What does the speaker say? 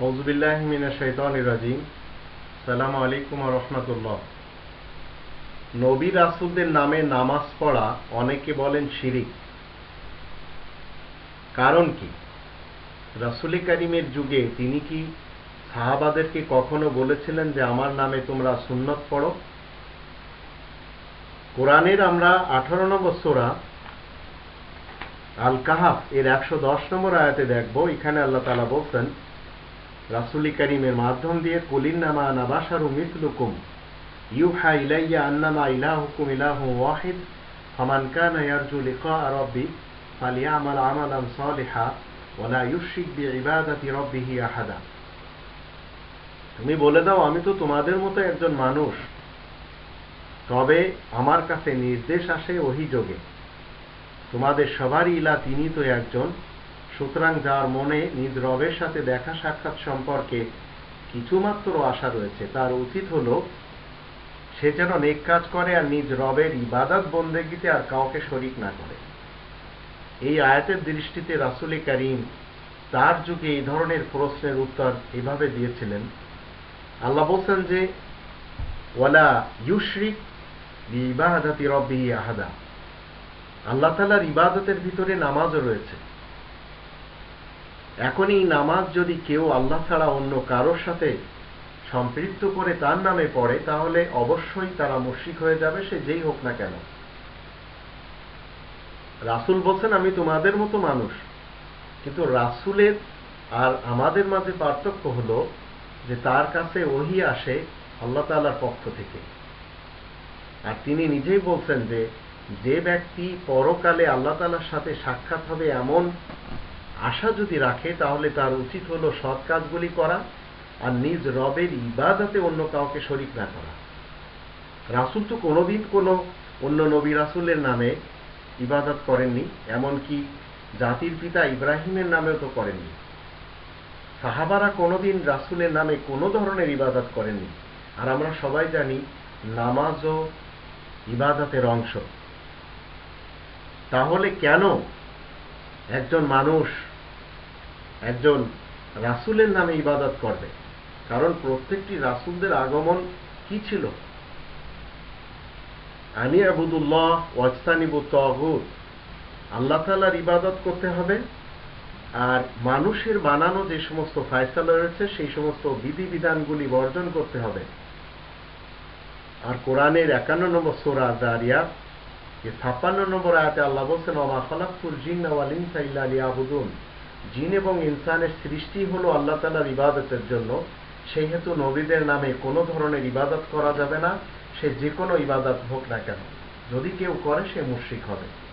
মিনা শৈতান রাজিম। সালাম আলাইকুম রহমতুল্লাহ। নবী রাসুলদের নামে নামাজ পড়া অনেকে বলেন শিরিক। কারণ কি? রাসুলি করিমের যুগে তিনি কি সাহাবাদেরকে কখনো বলেছিলেন যে আমার নামে তোমরা সুন্নত পড়ো? কোরআনের আমরা আঠারো নম্বর সোরা আল কাহাফ এর একশো দশ নম্বর আয়াতে দেখব। এখানে আল্লাহ তালা বলছেন রাসুলি করিমের মাধ্যম দিয়ে নাবাসারু মিসলুকুম। ইউহা ইলাইয়া আন্নামা ওয়াহিদ। ফামান রাব্বি রাব্বিহি আহাদা। তুমি বলে দাও, আমি তো তোমাদের মতো একজন মানুষ। তবে আমার কাছে নির্দেশ আসে অভিযোগে। তোমাদের সবারই ইলা তিনি তো একজন। সুতরাং যার মনে নিজ রবের সাথে দেখা সাক্ষাৎ সম্পর্কে কিছুমাত্র আশা রয়েছে, তার উচিত হল সে যেন নেক কাজ করে আর নিজ রবের ইবাদত বন্দেগিতে আর কাউকে শরিক না করে। এই আয়াতের দৃষ্টিতে রাসুলে করিম তার যুগে এই ধরনের প্রশ্নের উত্তর এভাবে দিয়েছিলেন। আল্লাহ বলছেন যে, ওয়ালা ইউশরিক ইবাহাদাতি রব্বিহি আহাদা। আল্লাহ তালার ইবাদতের ভিতরে নামাজও রয়েছে। এখন এই নামাজ যদি কেউ আল্লাহ ছাড়া অন্য কারোর সাথে সম্পৃক্ত করে তার নামে পড়ে, তাহলে অবশ্যই তারা মুশিক হয়ে যাবে, সে যেই হোক না কেন। রাসুল বলছেন, আমি তোমাদের মতো মানুষ। কিন্তু রাসুলের আর আমাদের মাঝে পার্থক্য হলো যে তার কাছে ওহি আসে আল্লাহ তালার পক্ষ থেকে। আর তিনি নিজেই বলছেন যে যে ব্যক্তি পরকালে আল্লাহ তালার সাথে সাক্ষাৎ হবে এমন আশা যদি রাখে, তাহলে তার উচিত হলো সৎ কাজগুলি করা আর নিজ রবের ইবাদতে অন্য কাউকে শরিক না করা। রাসুল তো কোনোদিন কোনো অন্য নবী রাসুলের নামে ইবাদত করেননি, এমনকি জাতির পিতা ইব্রাহিমের নামেও তো করেননি। সাহাবারা কোনোদিন রাসুলের নামে কোনো ধরনের ইবাদত করেননি। আর আমরা সবাই জানি, নামাজও ইবাদতের অংশ। তাহলে কেন একজন মানুষ, একজন রাসুলের নামে ইবাদত করবে। কারণ প্রত্যেকটি রাসুলদের আগমন কি ছিল? আনি আবুদুল্লাহ ওয়াজতানিবু তগুদ আল্লাহ তালার ইবাদত করতে হবে। আর মানুষের বানানো যে সমস্ত ফায়সালা রয়েছে, সেই সমস্ত বিধিবিধানগুলি বর্জন করতে হবে। আর কোরআনের একান্ন নম্বর সোরা দারিয়া যে ছাপ্পান্ন নম্বর আয়াতে আল্লাহ বলছেন ওমা খালাকুল জিন ওয়াল জিন এবং ইনসানের সৃষ্টি হলো আল্লাহ তালার ইবাদতের জন্য। সেই হেতু নবীদের নামে কোনো ধরনের ইবাদত করা যাবে না, সে যে কোনো ইবাদত হোক না কেন। যদি কেউ করে, সে মুশ্রিক হবে।